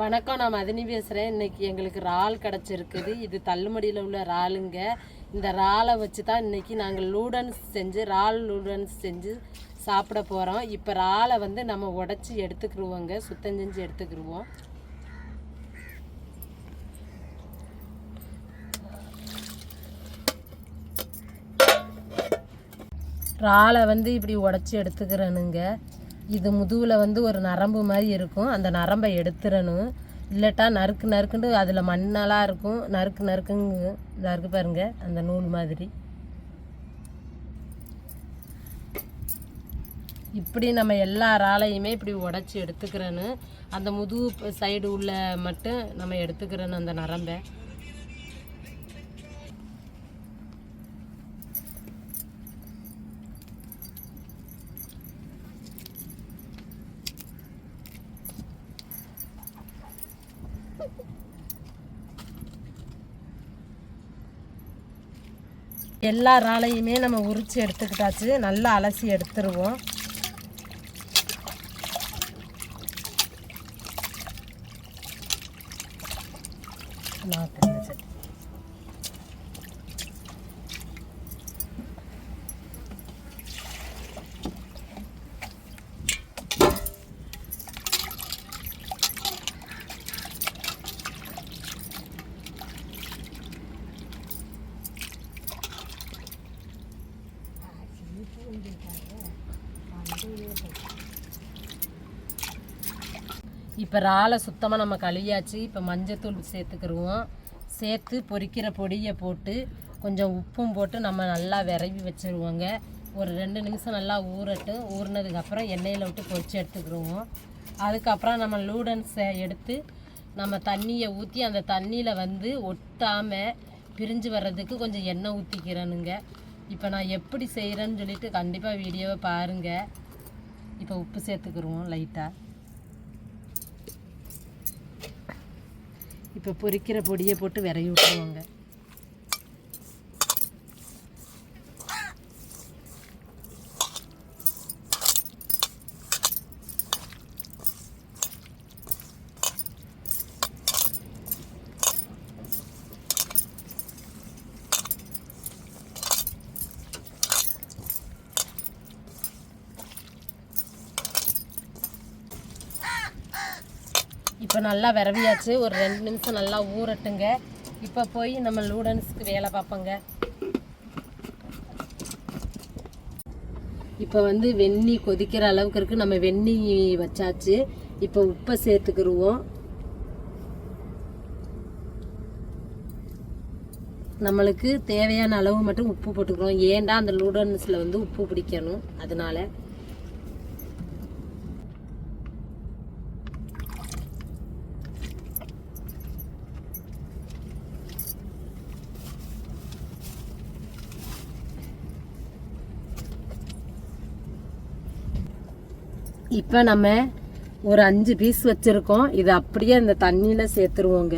வணக்கம் நான் மதினி பேசுகிறேன் இன்னைக்கு எங்களுக்கு இறால் கிடச்சிருக்குது. இது தள்ளுமடியில் உள்ள இறாலுங்க. இந்த இறாலை வச்சு தான் இன்னைக்கு நாங்கள் லூடன்ஸ் செஞ்சு இறால் லூடன்ஸ் செஞ்சு சாப்பிட போகிறோம் இப்போ இறாலை வந்து நம்ம உடச்சி எடுத்துக்கிருவோங்க. சுத்தம் செஞ்சு எடுத்துக்கிடுவோம் இறாலை வந்து இப்படி உடச்சி எடுத்துக்கிறேனுங்க. இது முதுகில் வந்து ஒரு நரம்பு மாதிரி இருக்கும். அந்த நரம்பை எடுத்துறணும் இல்லட்டா நறுக்கு நறுக்குன்னு அதில் மண்ணெல்லாம் இருக்கும். நறுக்கு நறுக்குங்க இதாக இருக்கு பாருங்கள் அந்த நூல் மாதிரி. இப்படி நம்ம எல்லா ராலையுமே இப்படி உடச்சி எடுத்துக்கிறேன்னு அந்த முதுகு சைடு உள்ள மட்டும் நம்ம எடுத்துக்கிறேன்னு அந்த நரம்பை. எல்லா ராலையுமே நம்ம உரித்து எடுத்துக்கிட்டாச்சு. நல்லா அலசி எடுத்துருவோம். இப்போ இறாலை சுத்தமாக நம்ம கழுவியாச்சு. இப்போ மஞ்சத்தூள் சேர்த்துக்கிடுவோம் சேர்த்து பொரிக்கிற பொடியை போட்டு கொஞ்சம் உப்பும் போட்டு நம்ம நல்லா விரவி வச்சுருவோங்க. ஒரு ரெண்டு நிமிஷம் நல்லா ஊறட்டும். ஊறினதுக்கப்புறம் எண்ணெயில் விட்டு பொரித்து எடுத்துக்கிருவோம். அதுக்கப்புறம் நம்ம லூடன்ஸை எடுத்து நம்ம தண்ணியை ஊற்றி அந்த தண்ணியில் வந்து ஒட்டாமல் பிரிஞ்சு வர்றதுக்கு கொஞ்சம் எண்ணெய் ஊற்றிக்கிறேனுங்க இப்போ நான் எப்படி செய்கிறேன்னு சொல்லிட்டு கண்டிப்பாக வீடியோவை பாருங்கள் இப்போ உப்பு சேர்த்துக்கிருவோம் லைட்டாக இப்போ பொரிக்கிற பொடியை போட்டு விரைய விட்டுருவாங்க இப்போ நல்லா விரவியாச்சு. ஒரு ரெண்டு நிமிஷம் நல்லா ஊறட்டுங்க. இப்போ போய் நம்ம லூடன்ஸ்க்கு வேலை பார்ப்போங்க. இப்போ வந்து வெந்நி கொதிக்கிற அளவுக்கு இருக்குது நம்ம வெந்நி வச்சாச்சு. இப்போ உப்பை சேர்த்துக்கிருவோம். நம்மளுக்கு தேவையான அளவு மட்டும் உப்பு போட்டுக்கிறோம். ஏன்டா அந்த லூடன்ஸில் வந்து உப்பு பிடிக்கணும்? அதனால இப்போ நம்ம ஒரு அஞ்சு பீஸ் வச்சுருக்கோம். இது அப்படியே இந்த தண்ணியில் சேர்த்துருவோங்க.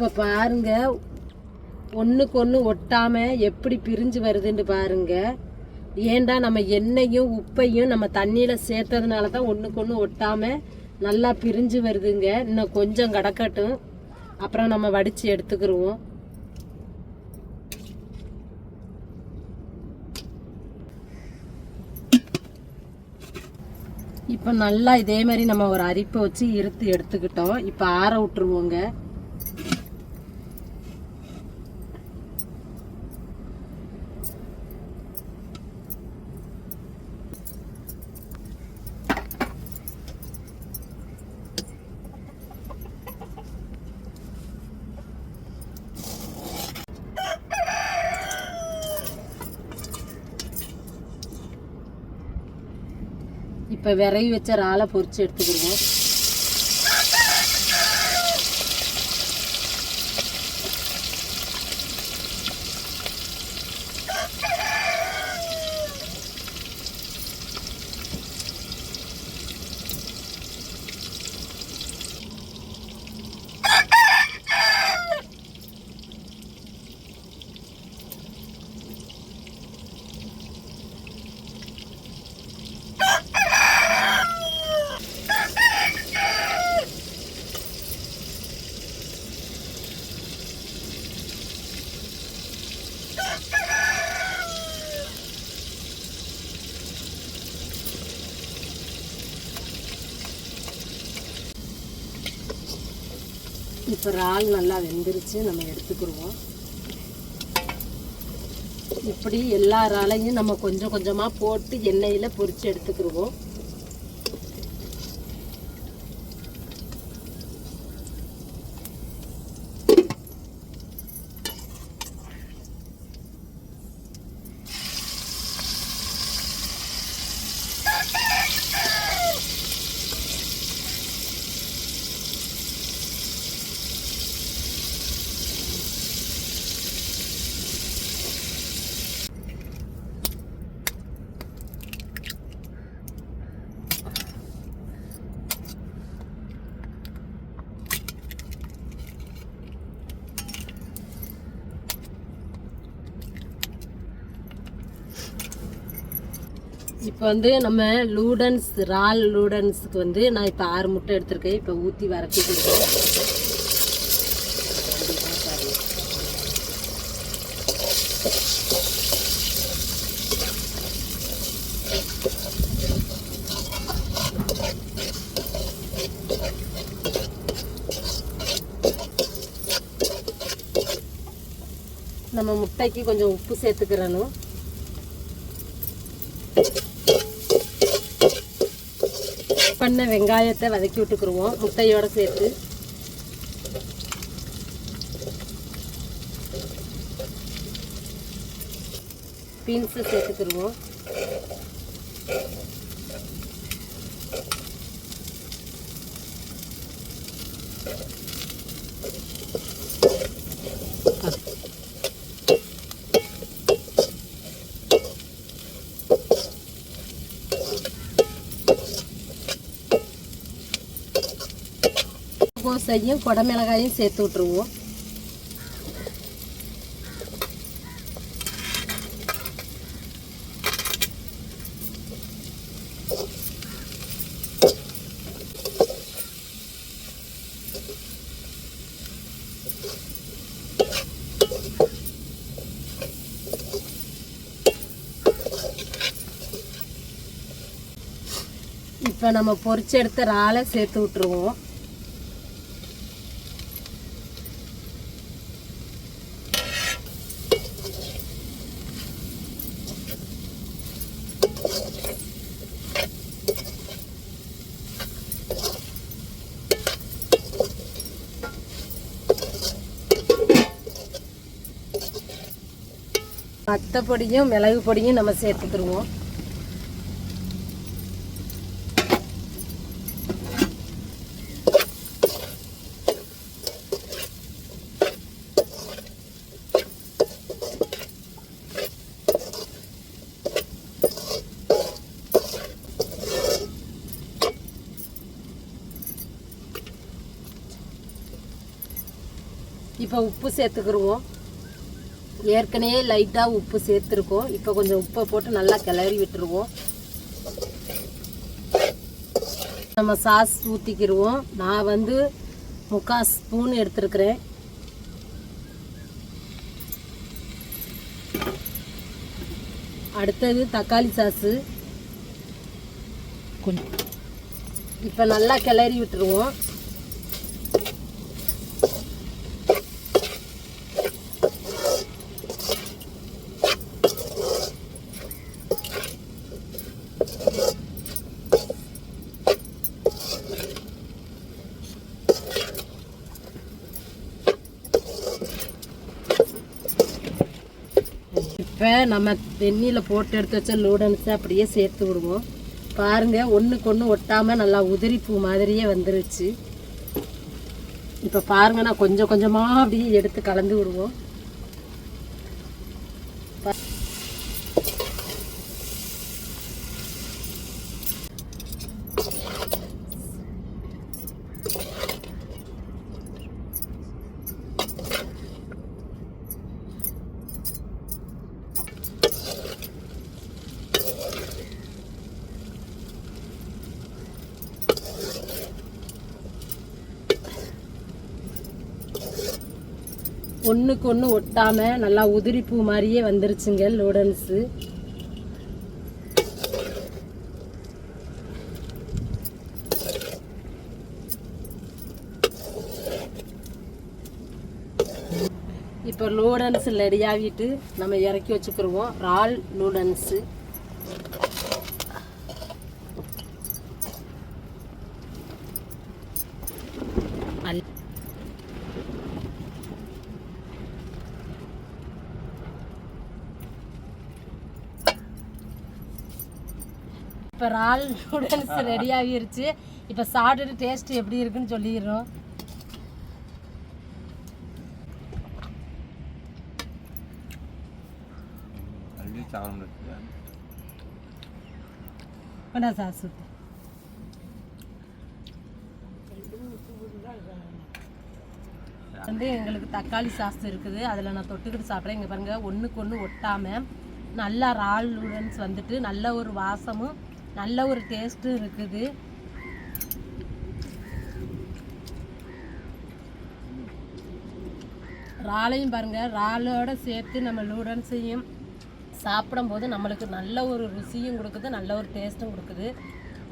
இப்போ பாருங்க ஒன்றுக்கு ஒன்று ஒட்டாம எப்படி பிரிஞ்சு வருதுன்னு பாருங்க. ஏண்டா நம்ம எண்ணெயும் உப்பையும் நம்ம தண்ணியில் சேர்த்ததுனால தான் ஒன்றுக்கு ஒன்று ஒட்டாம நல்லா பிரிஞ்சு வருதுங்க. இன்னும் கொஞ்சம் கிடக்கட்டும். அப்புறம் நம்ம வடித்து எடுத்துக்கிடுவோம் இப்போ நல்லா இதே மாதிரி நம்ம ஒரு அரிப்பை வச்சு இருத்து எடுத்துக்கிட்டோம். இப்போ ஆற விட்டுருவோங்க. இப்போ விரைவி வச்ச இறாலை பொறிச்சு எடுத்துக்கிடுவோம். இப்போ இறால் நல்லா வெந்துருச்சு நம்ம எடுத்துக்கிடுவோம் இப்படி எல்லா இறாலையும் நம்ம கொஞ்சம் கொஞ்சமாக போட்டு எண்ணெயில் பொரித்து எடுத்துக்கிடுவோம் இப்போ வந்து நம்ம லூடன்ஸ் ரால் லூடன்ஸுக்கு வந்து நான் இப்போ ஆறு முட்டை எடுத்திருக்கேன். இப்போ ஊற்றி வரட்டி கொடுக்குறேன் நம்ம முட்டைக்கு கொஞ்சம் உப்பு சேர்த்துக்கிறணும். பண்ண வெங்காயத்தை வதக்கி விட்டுக்குருவோம். முட்டையோடு சேர்த்து. பீன்ஸை சேர்த்துக்கிருவோம். கோசையும் குடமிளகாயும் சேர்த்து விட்ருவோம் இப்போ நம்ம பொரிச்சு எடுத்த இறாலை சேர்த்து விட்ருவோம் அத்தை பொடியும் மிளகு பொடியும் நம்ம சேர்த்துக்கிருவோம் இப்போ உப்பு சேர்த்துக்கிருவோம். ஏற்கனவே லைட்டாக உப்பு சேர்த்துருக்கோம். இப்போ கொஞ்சம் உப்பை போட்டு நல்லா கிளறி விட்டுருவோம். நம்ம சாஸ் ஊற்றிக்கிருவோம் நான் வந்து முக்கால் ஸ்பூன் எடுத்துருக்கிறேன். அடுத்தது தக்காளி சாஸு. கொஞ்சம். இப்போ நல்லா கிளறி விட்டுருவோம். இப்போ நம்ம வெந்நியில் போட்டு எடுத்து வச்ச லூடன்ஸை அப்படியே சேர்த்து விடுவோம். பாருங்க ஒன்றுக்கு ஒன்று ஒட்டாமல் நல்லா உதிரி பூ மாதிரியே வந்துருச்சு. இப்போ பாருங்க நான் கொஞ்சம் கொஞ்சமாக அப்படியே எடுத்து கலந்து விடுவோம். ஒன்றுக்கு ஒன்று ஒட்டாமல் நல்லா உதிரி பூ மாதிரியே வந்துருச்சுங்க லூடன்ஸு இப்போ லூடன்ஸ் ரெடியாகிட்டு நம்ம இறக்கி வச்சுக்கிருவோம். ரால் லூடன்ஸு இப்போ ரால் நூடுல்ஸ் ரெடி ஆகிருச்சு. இப்போ சாப்பிட்டுட்டு டேஸ்ட் எப்படி இருக்குன்னு சொல்லிடுறோம். அள்ளி சாப்பிட முடியாது வேணா சாஸ் வந்து எங்களுக்கு தக்காளி சாஸ் இருக்குது. அதில் நான் தொட்டுக்கிட்டு சாப்பிட்றேன். இங்கே பாருங்க ஒன்றுக்கு ஒன்று ஒட்டாமல் நல்லா ரால் நூடுல்ஸ் வந்துட்டு நல்ல ஒரு வாசமும் நல்ல ஒரு டேஸ்ட்டும் இருக்குது. ராலையும் பாருங்கள் ராலோட சேர்த்து நம்ம நூடுல்ஸையும் சாப்பிடும்போது நம்மளுக்கு நல்ல ஒரு ருசியும் கொடுக்குது நல்ல ஒரு டேஸ்ட்டும் கொடுக்குது.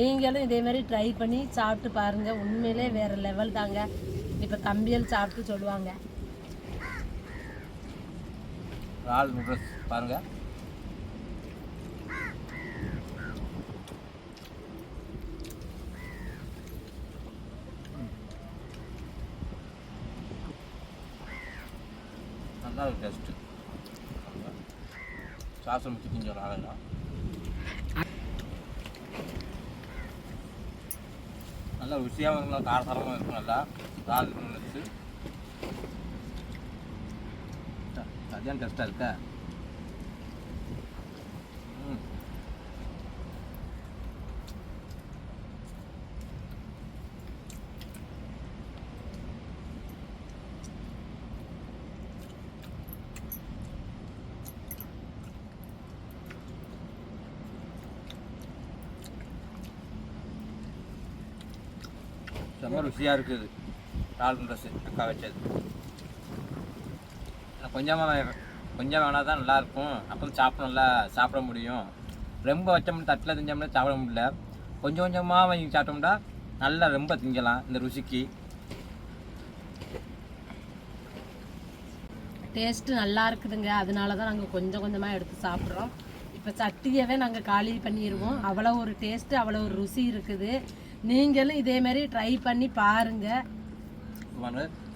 நீங்களும் இதே மாதிரி ட்ரை பண்ணி சாப்பிட்டு பாருங்கள் உண்மையிலே வேறு லெவல் தாங்க. இப்போ கம்பியல் சாப்பிட்டு சொல்லுவாங்க. பாருங்கள் நூடுல்ஸ் பாருங்க நல்லா டேஸ்ட்டு கொஞ்சம் ஆகலாம் நல்லா ருசியாகவும் இருக்கும் காரசாரமாக இருக்கும் நல்லா. இறால் நூடுல்ஸு சரியான டேஸ்ட்டாக இருக்கா? செம்ம ருசியாக இருக்குது. இறால் ட்ரெஸ்ஸு அக்கா வச்சது. கொஞ்சமாக கொஞ்சம் வேணால் தான் நல்லாயிருக்கும் அப்போ சாப்பிட நல்லா சாப்பிட முடியும். ரொம்ப வச்சோம்னா தட்டில் திஞ்சோம்னா சாப்பிட முடியல. கொஞ்சம் கொஞ்சமாக வாங்கி சாப்பிட்டோம்னா நல்லா ரொம்ப திங்கலாம் இந்த ருசிக்கு. டேஸ்ட்டு நல்லா இருக்குதுங்க. அதனால தான் நாங்கள் கொஞ்சம் கொஞ்சமாக எடுத்து சாப்பிட்றோம். இப்போ சட்டியவே நாங்கள் காலி பண்ணிடுவோம் அவ்வளோ ஒரு டேஸ்ட்டு அவ்வளோ ஒரு ருசி இருக்குது. நீங்களும் இதேமாரி ட்ரை பண்ணி பாருங்கள்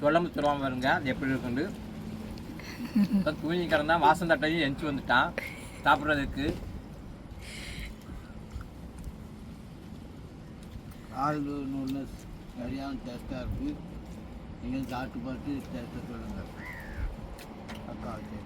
சொல்லாமல் சொல்லாமல் பாருங்க. அது எப்படி இருக்குண்டு தூங்கி கிடந்தா வாசம் தட்டையும் எஞ்சி வந்துட்டான். சாப்பிட்றதுக்கு. ஆள் ஒன்று சரியான டேஸ்ட்டாக இருக்குது நீங்கள் சாப்பிட்டு பார்த்து டேஸ்ட்டை சொல்லுங்கள் அக்கா சரி.